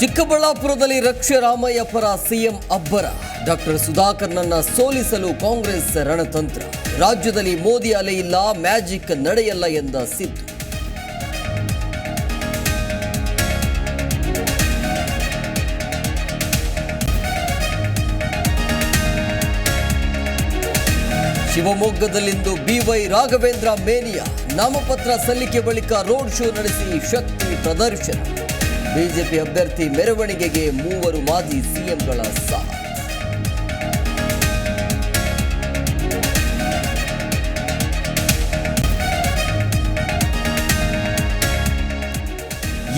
ಚಿಕ್ಕಬಳ್ಳಾಪುರದಲ್ಲಿ ರಕ್ಷ ರಾಮಯ್ಯ ಪರ ಸಿಎಂ ಅಬ್ಬರ. ಡಾಕ್ಟರ್ ಸುಧಾಕರ್ನನ್ನ ಸೋಲಿಸಲು ಕಾಂಗ್ರೆಸ್ ರಣತಂತ್ರ. ರಾಜ್ಯದಲ್ಲಿ ಮೋದಿ ಅಲೆ ಇಲ್ಲ, ಮ್ಯಾಜಿಕ್ ನಡೆಯಲ್ಲ ಎಂದ ಸಿದ್ದು. ಶಿವಮೊಗ್ಗದಲ್ಲಿಂದು ಬಿವೈ ರಾಘವೇಂದ್ರ ಮೇನಿಯಾ ನಾಮಪತ್ರ ಸಲ್ಲಿಕೆ ಬಳಿಕ ರೋಡ್ ಶೋ ನಡೆಸಿ ಶಕ್ತಿ ಪ್ರದರ್ಶನ. ಬಿಜೆಪಿ ಅಭ್ಯರ್ಥಿ ಮೆರವಣಿಗೆಗೆ ಮೂವರು ಮಾಜಿ ಸಿಎಂಗಳ ಸಾಥ್.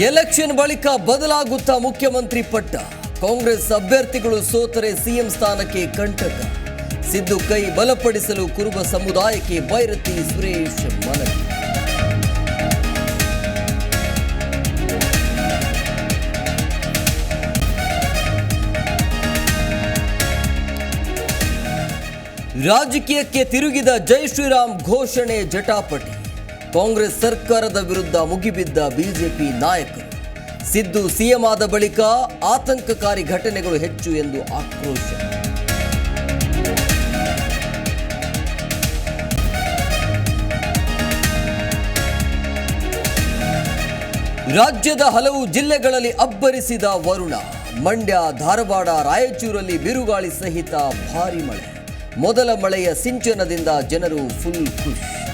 ಎಲೆಕ್ಷನ್ ಬಳಿಕ ಬದಲಾಗುತ್ತಾ ಮುಖ್ಯಮಂತ್ರಿ ಪಟ್ಟ. ಕಾಂಗ್ರೆಸ್ ಅಭ್ಯರ್ಥಿಗಳು ಸೋತರೆ ಸಿಎಂ ಸ್ಥಾನಕ್ಕೆ ಕಂಟಕ. ಸಿದ್ದು ಕೈ ಬಲಪಡಿಸಲು ಕುರುಬ ಸಮುದಾಯಕ್ಕೆ ಬೈರತಿ ಸುರೇಶ್ ಮನವಿ. ರಾಜಕೀಯಕ್ಕೆ ತಿರುಗಿದ ಜೈ ಶ್ರೀರಾಮ್ ಘೋಷಣೆ ಜಟಾಪಟಿ. ಕಾಂಗ್ರೆಸ್ ಸರ್ಕಾರದ ವಿರುದ್ಧ ಮುಗಿಬಿದ್ದ ಬಿಜೆಪಿ ನಾಯಕರು. ಸಿದ್ದು ಸಿಎಂ ಆದ ಬಳಿಕ ಆತಂಕಕಾರಿ ಘಟನೆಗಳು ಹೆಚ್ಚು ಎಂದು ಆಕ್ರೋಶ. ರಾಜ್ಯದ ಹಲವು ಜಿಲ್ಲೆಗಳಲ್ಲಿ ಅಬ್ಬರಿಸಿದ ವರುಣ. ಮಂಡ್ಯ, ಧಾರವಾಡ, ರಾಯಚೂರಲ್ಲಿ ಬಿರುಗಾಳಿ ಸಹಿತ ಭಾರಿ ಮಳೆ. ಮೊದಲ ಮಳೆಯ ಸಿಂಚನದಿಂದ ಜನರು ಫುಲ್ ಖುಷ್.